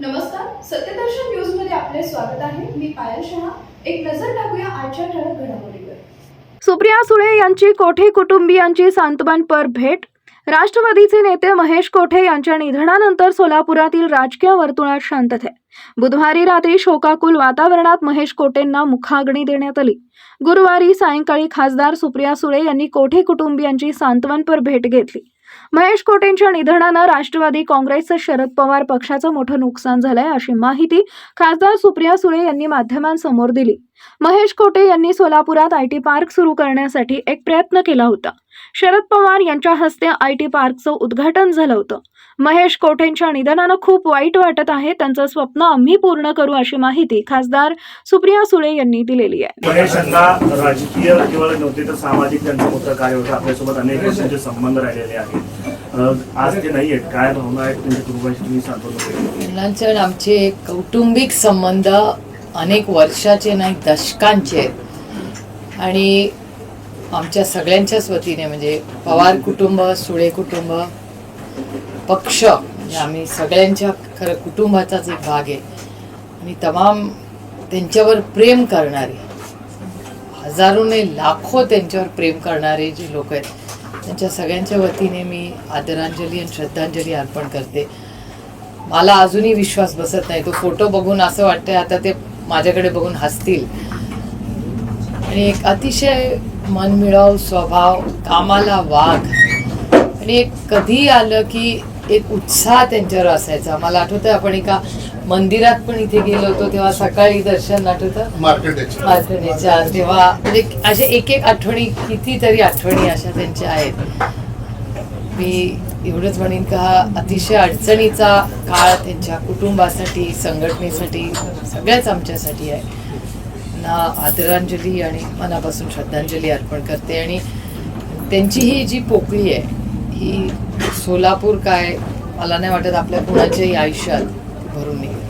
नमस्कार सत्यदर्शन न्यूजमध्ये आपले स्वागत आहे. मी पायल शहा. एक नजर टाकूया आजच्या ठळक घडामोडीवर. सुप्रिया सुळे यांची कोठे कुटुंबियांची सांत्वनपर भेट. राष्ट्रवादीचे नेते महेश कोठे यांच्या निधनानंतर सोलापुरातील राजकीय वर्तुळात शांतता बुधवारी रात्री शोकाकुल वातावरणात महेश कोटेंना मुखाग्नी देण्यात आली. गुरुवारी सायंकाळी खासदार सुप्रिया सुळे यांनी कोठे कुटुंबियांची सांत्वनपर भेट घेतली. महेश कोटेंच्या निधनानं राष्ट्रवादी काँग्रेसचं शरद पवार पक्षाचं मोठं नुकसान झालंय अशी माहिती खासदार सुप्रिया सुळे यांनी माध्यमांसमोर दिली. महेश कोटे यांनी सोलापुरात आय टी पार्क सुरू करण्यासाठी एक प्रयत्न केला होता. शरद पवार यांच्या हस्ते आय टी पार्कचं उद्घाटन झालं होतं. महेश कोटेंच्या निधनानं खूप वाईट वाटत आहे त्यांचं स्वप्न आम्ही पूर्ण करू अशी माहिती खासदार सुप्रिया सुळे यांनी दिलेली आहे. गणेशांना राजकीय केवळ नव्हते तर सामाजिक त्यांचं मोठं कार्य होतं. आपल्यासोबत अनेक वर्षांचे संबंध राहिलेले आहेत. आज ते नाही आहेत. काय भावना आहेत तुमच्या कुटुंबाशी? तुम्ही सांगतो आमचे कौटुंबिक संबंध अनेक वर्षाचे नाही दशकांचे आहेत. आणि आमच्या सगळ्यांच्याच वतीने म्हणजे पवार कुटुंब सुळे कुटुंब पक्ष म्हणजे आम्ही सगळ्यांच्या खरं कुटुंबाचाच एक भाग आहे. आणि तमाम त्यांच्यावर प्रेम करणारे हजारो लाखो त्यांच्यावर प्रेम करणारे जे लोक आहेत त्यांच्या सगळ्यांच्या वतीने मी आदरांजली आणि श्रद्धांजली अर्पण करते. मला अजूनही विश्वास बसत नाही. तो फोटो बघून असं वाटतंय आता ते माझ्याकडे बघून हसतील. आणि एक अतिशय मनमिळाऊ स्वभाव कामाला वाघ. आणि एक कधी आलं की एक उत्साह त्यांच्यावर असायचा. मला आठवतं आपण एका मंदिरात पण इथे गेलो होतो तेव्हा सकाळी दर्शन आठवतं? मार्केट मार्कडेच्या तेव्हा म्हणजे असे एक एक आठवणी कितीतरी आठवणी अशा त्यांच्या आहेत. मी एवढंच म्हणेन का हा अतिशय अडचणीचा काळ त्यांच्या कुटुंबासाठी संघटनेसाठी सगळ्याच आमच्यासाठी आहे. ना आदरांजली आणि मनापासून श्रद्धांजली अर्पण करते. आणि त्यांची ही जी पोकळी आहे ही सोलापूर काय मला नाही वाटत आपल्या कुणाच्याही आयुष्यात भरून निघेल.